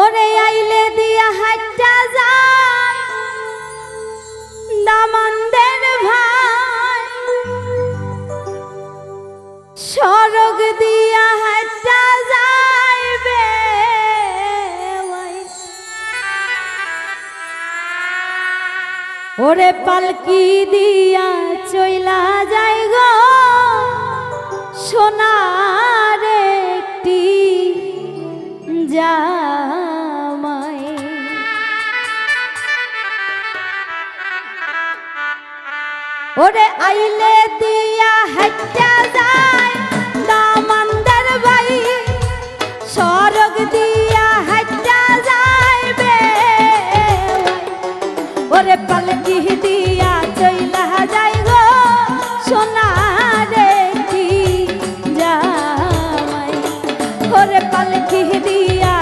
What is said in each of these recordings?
ওরে আইলে দিয়া হাইটা যায়। দামন্দের ভাই। সরগ দিয়া হাইটা যাইবে। ওরে পালকি দিয়া চইলা ওরে আইলে দিয়া হাইটা যায় দামান্দার ভাই। সরগ দিয়া হাইটা যাইবে ওরে পালকি দিয়া চইলা যাই গো সোনার একটি জামাই। ওরে পালকি দিয়া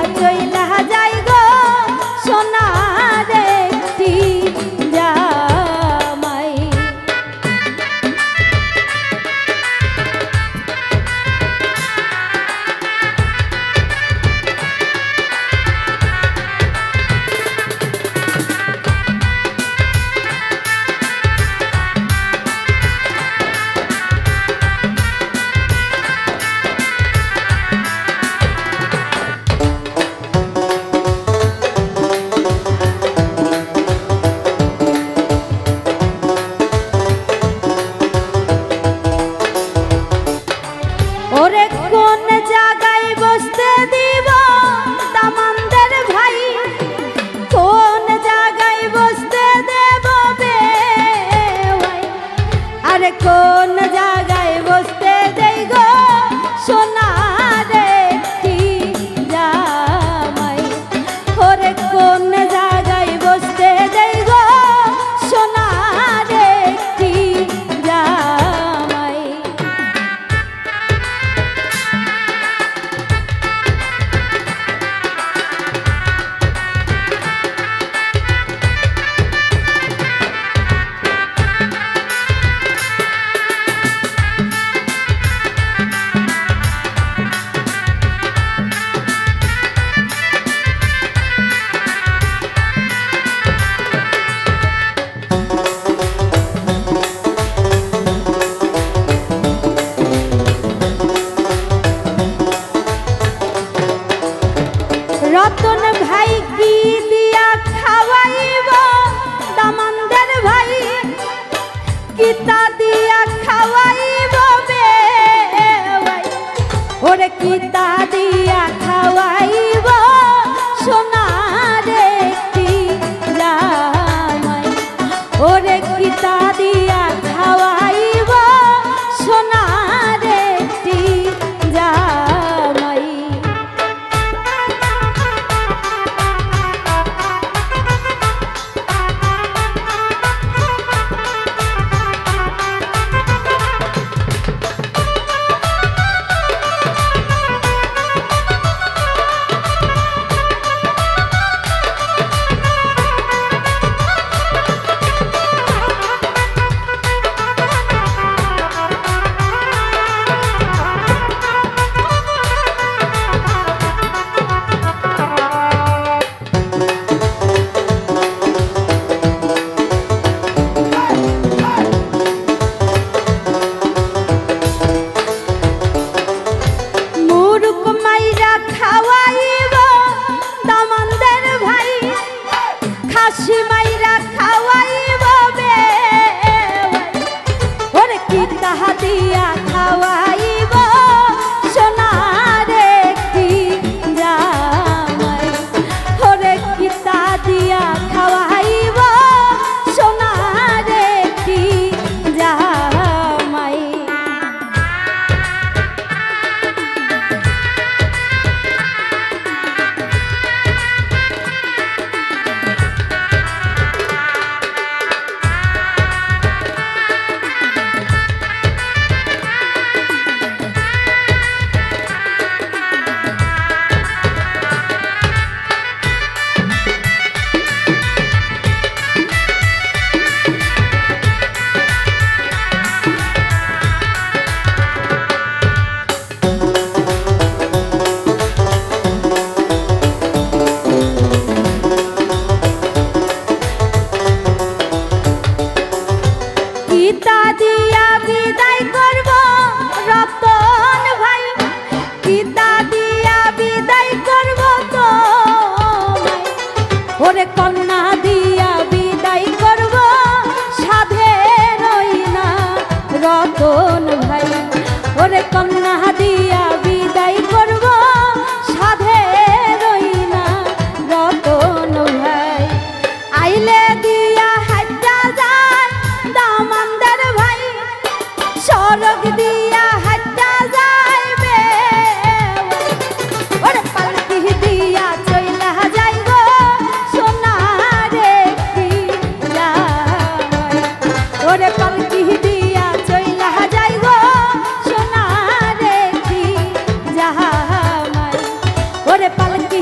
রতন ভাই ওরে কন্যা দিয়া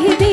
পালকি